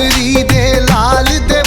हसरी दे लाल दे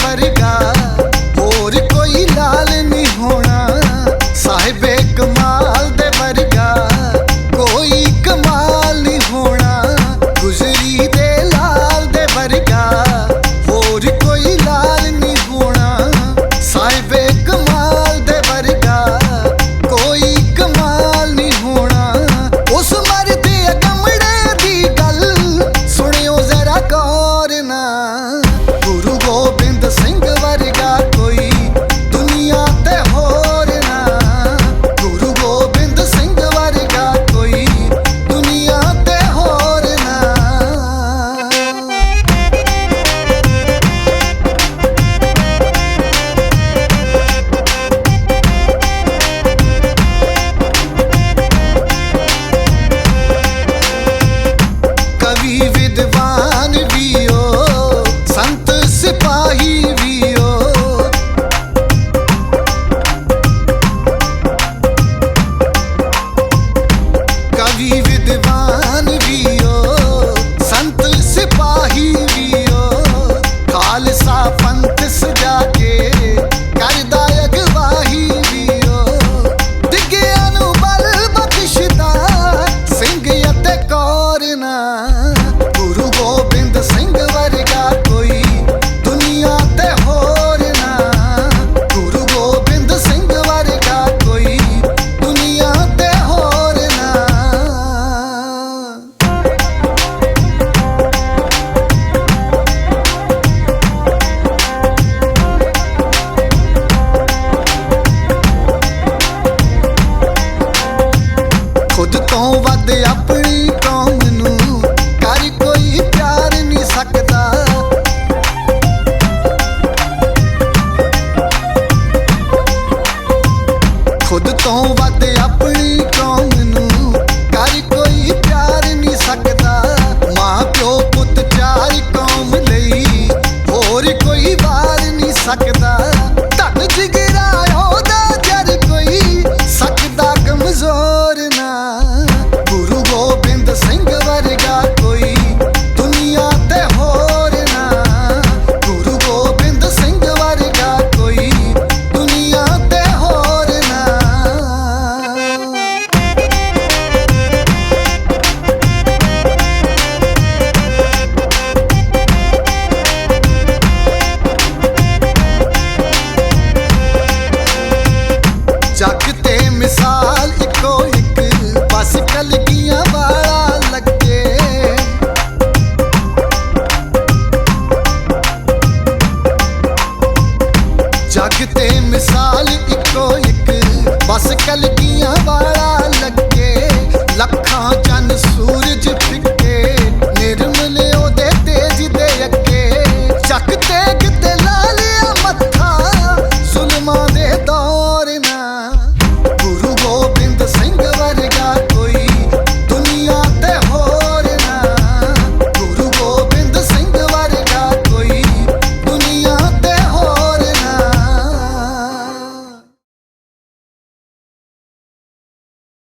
ਹੱਥ ਜਿਗਰਾ ਉਹਦਾ ਜੱਗ ਤੇ ਮਿਸਾਲ ਇੱਕੋ ਇੱਕ। ਬਸ ਕਲਗੀਆਂ ਵਾਲਾ